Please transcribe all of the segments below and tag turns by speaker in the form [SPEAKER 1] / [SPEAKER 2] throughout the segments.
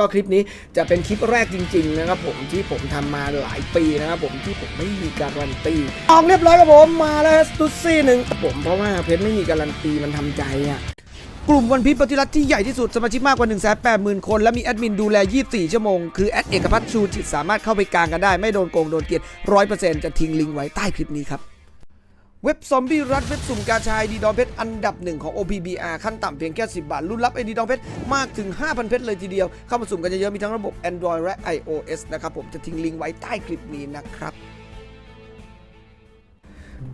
[SPEAKER 1] ก็คลิปนี้จะเป็นคลิปแรกจริง ๆ นะครับผมที่ผมทำมาหลายปีนะครับผมที่ผมไม่มีการันตีออกเรียบร้อยครับผมมาแล้วสตูซี่หนึ่งผมเพราะว่าเพชรไม่มีการันตีมันทำใจอะกลุ่มวันพิปฏิรัติที่ใหญ่ที่สุดสมาชิกมากกว่า 1 8 0 0 0 0 คน และมีแอดมินดูแล 24 ชั่วโมง คือแอดเอกพัฒน์ชูจิตสามารถเข้าไปกลางกันได้ ไม่โดนโกงโดนเกลียดร้อยเปอร์เซ็นต์จะทิ้งลิงก์ไว้ใต้คลิปนี้ครับ เว็บซอมบี้รัดเว็บสุ่มกาชายดีดองเพชรอันดับหนึ่งของ OPBR ขั้นต่ำเพียงแค่ 10 บาทรุ่นรับไอดีดองเพชรมากถึง 5,000 เพชรเลยทีเดียว เข้ามาสุ่มกันเยอะๆมีทั้งระบบ Android และ iOS นะครับผมจะทิ้งลิงก์ไว้ใต้คลิปนี้นะครับ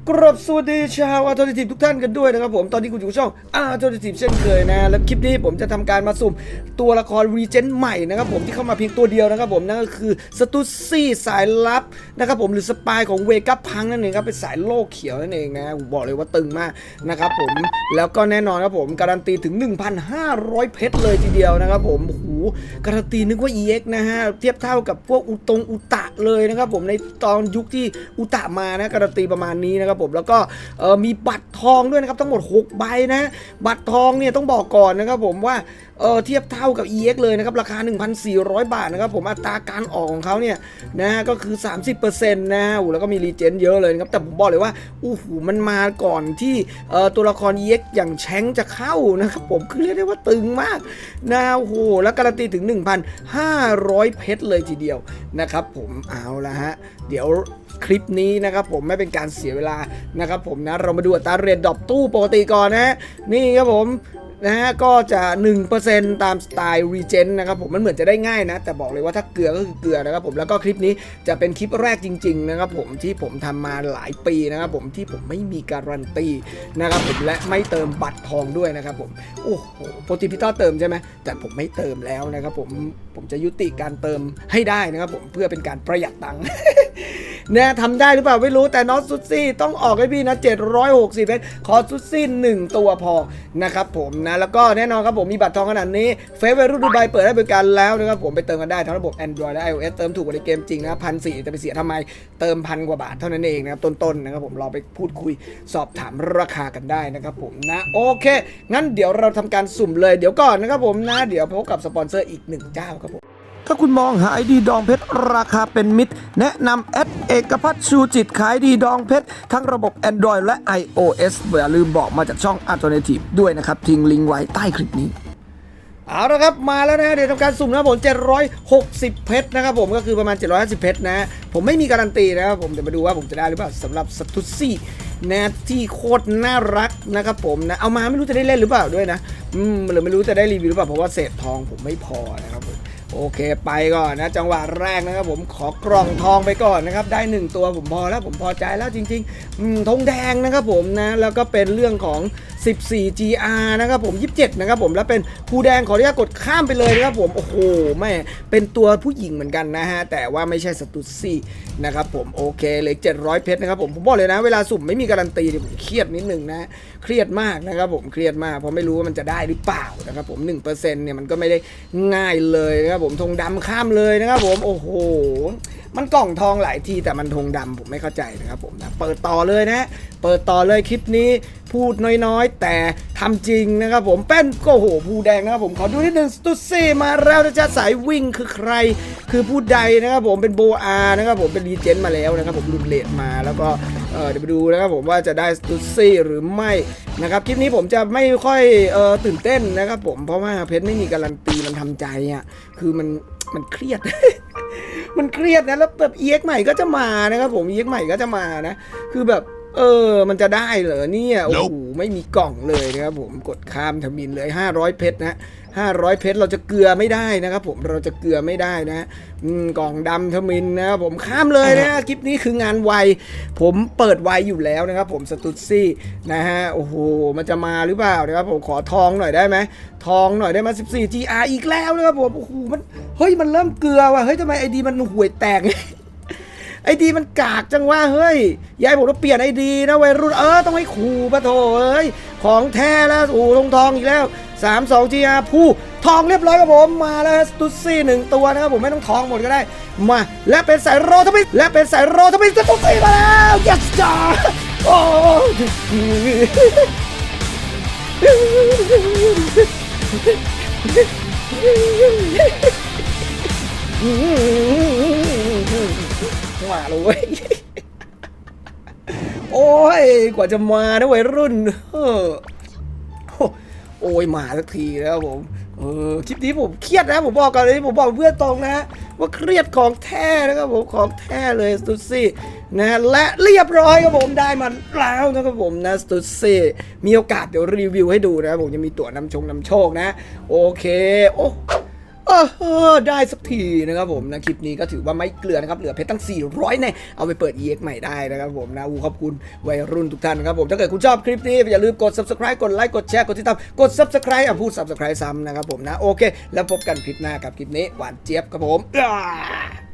[SPEAKER 1] กรับสวัสดีชาวอาร์โทรทีฟทุกท่านกันด้วยนะครับผมตอนนี้คุณอยู่กับช่องอาร์โทรทีฟเช่นเคยนะ และคลิปนี้ผมจะทำการมาสุ่มตัวละครรีเจนใหม่นะครับผมที่เข้ามาเพียงตัวเดียวนะครับผมนั่นก็คือสตูซี่สายลับนะครับผมหรือสปายของเวกัปพังนั่นเองครับเป็นสายโลกเขียวนั่นเองนะผมบอกเลยว่าตึงมากนะครับผมแล้วก็แน่นอนครับผมการันตีถึง 1,500 เพชรเลยทีเดียวนะครับผมโอ้โห การันตีนึกว่า EX นะฮะ เทียบเท่ากับพวกอุตงอุตะเลยนะครับผมในตอนยุคที่อุตะมานะการันตีประมาณนี้นะครับผมแล้วก็มีบัตรทองด้วยนะครับทั้งหมด 6 ใบนะ บัตรทองเนี่ยต้องบอกก่อนนะครับผมว่า เออเทียบเท่ากับ EX เลยนะครับ ราคา 1,400 บาทนะครับ ผมอัตราการออกของเขาเนี่ยนะก็คือ 30%นะโอ้โหแล้วก็มีรีเจนเยอะเลยนะครับ แต่ผมบอกเลยว่าอู้หูมันมาก่อนที่เออตัวละคร EX อย่างแชงจะเข้านะครับ ผมคือเรียกได้ว่าตึงมากนะโอ้โหแล้วการันตีถึง 1,500 เพชรเลยทีเดียวนะครับ ผมเอาละฮะเดี๋ยวคลิปนี้นะครับผมไม่เป็นการเสียเวลานะครับผมนะเรามาดูอัตราเรทดรอปตู้ปกติก่อนนะนี่ครับผม นะฮะก็จะ 1%ตามสไตล์รีเจนนะครับผมมันเหมือนจะได้ง่ายนะ แต่บอกเลยว่าถ้าเกลือก็คือเกลือนะครับผมแล้วก็คลิปนี้จะเป็นคลิปแรกจริงๆนะครับผมที่ผมทำมาหลายปีนะครับผมที่ผมไม่มีการันตีนะครับผมและไม่เติมบัตรทองด้วยนะครับผมโอ้โหโปรติพิต้าเติมใช่ไหมแต่ผมไม่เติมแล้วนะครับผมผมจะยุติการเติมให้ได้นะครับผมเพื่อเป็นการประหยัดตังค์ เนี่ยทำได้หรือเปล่าไม่รู้แต่น้องซุซี่ต้องออกให้พี่นะ 760เพชรขอซุซี่ 1 ตัวพอนะครับผมนะ แล้วก็แน่นอนครับผมมีบัตรทองขนาดนี้เฟซเวรุ่นดูไบเปิดให้บริการแล้วนะครับผมไปเติมกันได้ทั้งระบบ Android และ iOS เติมถูกกว่าในเกมจริงนะพันสี่จะไปเสียทำไมเติมพันกว่าบาทเท่านั้นเองนะครับต้นๆนะครับผมรอไปพูดคุยสอบถามราคากันได้นะครับผมนะโอเค งั้นเดี๋ยวเราทำการสุ่มเลยเดี๋ยวก่อนนะครับผมนะ เดี๋ยวพบกับสปอนเซอร์อีกหนึ่งเจ้าครับผม ถ้าคุณมองหาไอดีดองเพชรราคาเป็นมิตร แนะนำแอดเอกพัฒน์ชูจิตขายดีดองเพชร ทั้งระบบ Android และ iOS อย่าลืมบอกมาจากช่อง Alternative ด้วยนะครับ ทิ้งลิงก์ไว้ใต้คลิปนี้เอาละครับ มาแล้วนะเดี๋ยวทำการสุ่มนะครับผม 760 เพชรนะครับผมก็คือประมาณ 750 เพชรนะ ผมไม่มีการันตีนะครับผมเดี๋ยวมาดูว่าผมจะได้หรือเปล่าสำหรับสตุซี่นะที่โคตรน่ารักนะครับผมนะ เอามาไม่รู้จะได้เล่นหรือเปล่าด้วยนะ อืมหรือไม่รู้จะได้รีวิวหรือเปล่า เพราะว่าเศษทองผมไม่พอนะครับผม โอเคไปก่อนนะจังหวะแรกนะครับผมขอกล่องทองไปก่อนนะครับได้ 1 ตัวผมพอแล้วผมพอใจแล้วจริงๆอืมธงแดงนะครับผมนะแล้วก็เป็นเรื่องของ14 GR นะครับผม 27 นะครับผมแล้วเป็นภูแดงขออนุญาตกดข้ามไปเลยนะครับผม โอ้โหแม่เป็นตัวผู้หญิงเหมือนกันนะฮะ แต่ว่าไม่ใช่สตูซี่นะครับผมโอเคเหลย700 เพชรนะครับผมผมบอกเลยนะ เวลาสุ่มไม่มีการันตีผมเครียดนิดนึงนะเครียดมากนะครับผมเครียดมากเพราะไม่รู้ว่ามันจะได้หรือเปล่านะครับผม1%เนี่ยมันก็ไม่ได้ง่ายเลยนะครับผมธงดำข้ามเลยนะครับผมโอ้โหมันกล่องทองหลายทีแต่มันธงดำผมไม่เข้าใจนะครับผมนะเปิดต่อเลยนะ เปิดต่อเลยคลิปนี้พูดน้อยๆ แต่ทำจริงนะครับผมเป็นโอ้โหผู้แดงนะครับผมขอดูนิดนึงสตูซี่มาแล้วนะจ๊ะสายวิ่งคือใคร คือผู้ใดนะครับผมเป็นโบอานะครับผมเป็นรีเจนต์มาแล้วนะครับผมรุนเลดมาแล้วก็เดี๋ยวไปดูนะครับผมว่าจะได้สตูซี่หรือไม่นะครับคลิปนี้ผมจะไม่ค่อยออตื่นเต้นนะครับผมเพราะว่าเพชรไม่มีการันตีมันทำใจอะคือมันมันเครียด มันเครียดนะแล้วแบบ EX ใหม่ก็จะมานะครับผม EX ใหม่ก็จะมานะ คือแบบ เออ มันจะได้เหรอเนี่ย โอ้โห ไม่มีกล่องเลยนะครับผม กดข้ามทมินเลย 500 เพชรนะ500เพชรเราจะเกลือไม่ได้นะครับผม เราจะเกลือไม่ได้นะอืมกล่องดำทมินนะครับผมข้ามเลยนะคลิปนี้คืองานไว ผมเปิดไวอยู่แล้วนะครับผมสตูดซี่นะฮะ โอ้โห มันจะมาหรือเปล่านะครับผมขอทองหน่อยได้ไหม ทองหน่อยได้ไหมา 14 GR อีกแล้วนะครับผม โอ้โห มัน เฮ้ย มันเริ่มเกลือว่ะ เฮ้ยทำไมไอดีมันห่วยแตก ไอดีมันกากจังว่าเฮ้ยยายผมต้องเปลี่ยนไอดีนะวัยรุ่นเออต้องให้ขู่ปะโถเอ้ยของแท้แล้วโอ้ทองทองอีกแล้ว 3 2 GR ผู้ทองเรียบร้อยครับผมมาแล้วสตูซี่หนึ่งตัวนะครับผมไม่ต้องทองหมดก็ได้มาและเป็นสายโรทมิและเป็นสายโรทมิสตูซี่มาแล้ว yes จ้าโอ้มาเลยเว้ยโอ้ย กว่าจะมานะวัยรุ่นเออโอ้โอ้ยมาสักทีแล้วผม เออคลิปนี้ผมเครียดนะผมบอกกันเลยผมบอกเพื่อนตรงนะ ว่าเครียดของแท้นะครับผมของแท้เลยสตูซี่นะและเรียบร้อยครับผมได้มันแล้วนะครับผมนะสตูซี่มีโอกาสเดี๋ยวรีวิวให้ดูนะผมจะมีตั๋วนำชงนำโชคนะ โอเคโอ้ เออได้สักทีนะครับผมนะคลิปนี้ก็ถือว่าไม่เกลือนะครับเหลือเพชรตั้ง 400เน่ยเอาไปเปิด EX ใหม่ได้นะครับผมนะอูขอบคุณวัยรุ่นทุกท่านนะครับผมถ้าเกิดคุณชอบคลิปนี้อย่าลืมกด subscribe กดไลค์กดแชร์กดติดตามกด subscribe อะพูด subscribe ซ้ำนะครับผมนะโอเค แล้วพบกันคลิปหน้ากับคลิปนี้หวานเจี๊ยบครับผมอ